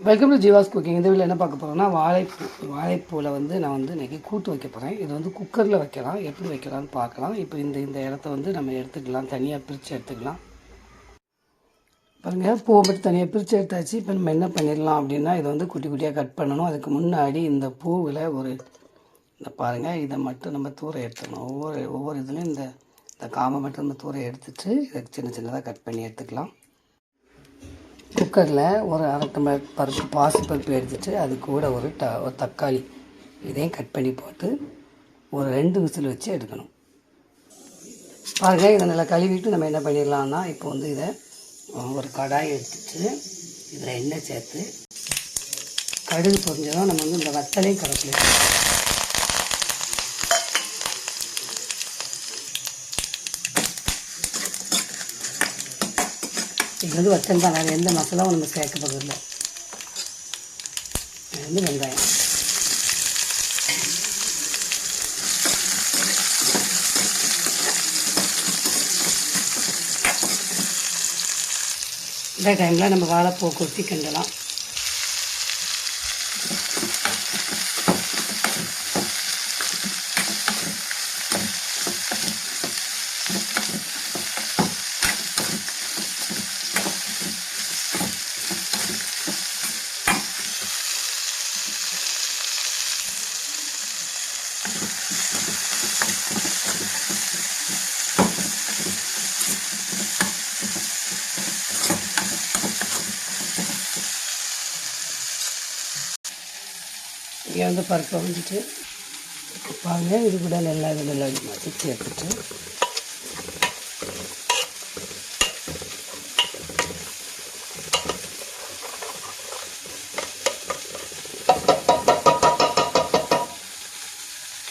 Welcome to Jeeva's cooking இந்த வீட்டில் என்ன பார்க்க போகிறோம்னா வாழைப்பூ வாழைப்பூவில் வந்து நான் வந்து இன்றைக்கி கூட்டு வைக்க போகிறேன் இது வந்து குக்கரில் வைக்கலாம் எப்படி வைக்கலாம்னு பார்க்கலாம். இப்போ இந்த இந்த இடத்த வந்து நம்ம எடுத்துக்கலாம். தனியாக பிரித்து எடுத்துக்கலாம். பாருங்கள் பூவை மட்டும் தனியாக பிரித்து எடுத்தாச்சு. இப்போ நம்ம என்ன பண்ணிடலாம் அப்படின்னா இதை வந்து குட்டி குட்டியாக கட் பண்ணணும். அதுக்கு முன்னாடி இந்த பூவில் ஒரு இந்த பாருங்கள் இதை மட்டும் நம்ம தூர எடுத்துக்கணும் ஒவ்வொரு ஒவ்வொரு இதுலேயும் இந்த இந்த காமை மட்டும் நம்ம தூர எடுத்துட்டு இதை சின்ன சின்னதாக கட் பண்ணி எடுத்துக்கலாம். குக்கரில் ஒரு அரை டம்ளர் பருப்பு பாசிப்பருப்பு எடுத்துட்டு அது கூட ஒரு ட ஒரு தக்காளி இதையும் கட் பண்ணி போட்டு ஒரு ரெண்டு விசில் வச்சு எடுக்கணும். பாருங்கள் இதை நல்லா கழுவிட்டு நம்ம என்ன பண்ணிடலாம்னா இப்போ வந்து இதை ஒரு கடாய் எடுத்துட்டு இதில் எண்ணெய் சேர்த்து கடுகு பொரிஞ்சதும் நம்ம வந்து இந்த வத்தலையும் கலக்கலாம் இது வந்து தான். வேறு எந்த மசாலாவும் நம்ம சேர்க்க போகிறதில்ல இது வந்து வெங்காயம். இந்த டைமில் நம்ம வாழைப்பூ கொத்தி கிண்டலாம். இங்கே வந்து பருப்பை வந்துட்டு பாருங்க இது கூட நல்லா இது நல்லா மசிச்சு எடுத்துட்டு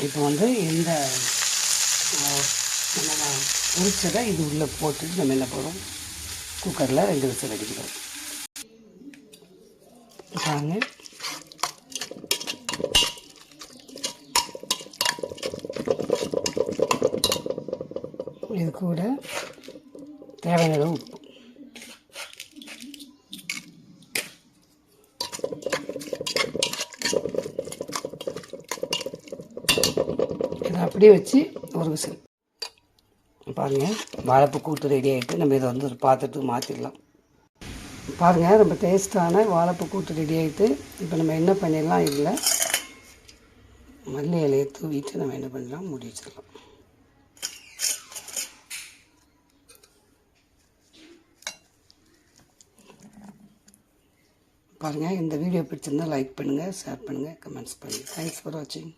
இப்போ வந்து இந்த நம்ம உரிச்சதை இது உள்ளே போட்டுட்டு நம்ம என்ன போகிறோம் குக்கரில் ரெண்டு விசில் அடிக்கிறோம் பாருங்க. இது கூட தேவையான அளவு உப்பு. இதை அப்படியே வச்சு ஒரு விசில். பாருங்கள் வாழைப்பூ கூட்டு ரெடி ஆகிட்டு நம்ம இதை வந்து ஒரு பாத்திரத்துக்கு மாற்றிடலாம் பாருங்கள் ரொம்ப டேஸ்ட்டான வாழைப்பூ கூட்டு ரெடி ஆகிட்டு இப்போ நம்ம என்ன பண்ணிடலாம்? இதில் மல்லி இலையை தூவிட்டு நம்ம என்ன பண்ணலாம்? மூடி வச்சிடலாம். பாருங்கள் இந்த வீடியோ பிடிச்சிருந்தா லைக் பண்ணுங்கள் ஷேர் பண்ணுங்கள் கமெண்ட்ஸ் பண்ணுங்கள் தேங்க்ஸ் ஃபார் வாட்சிங்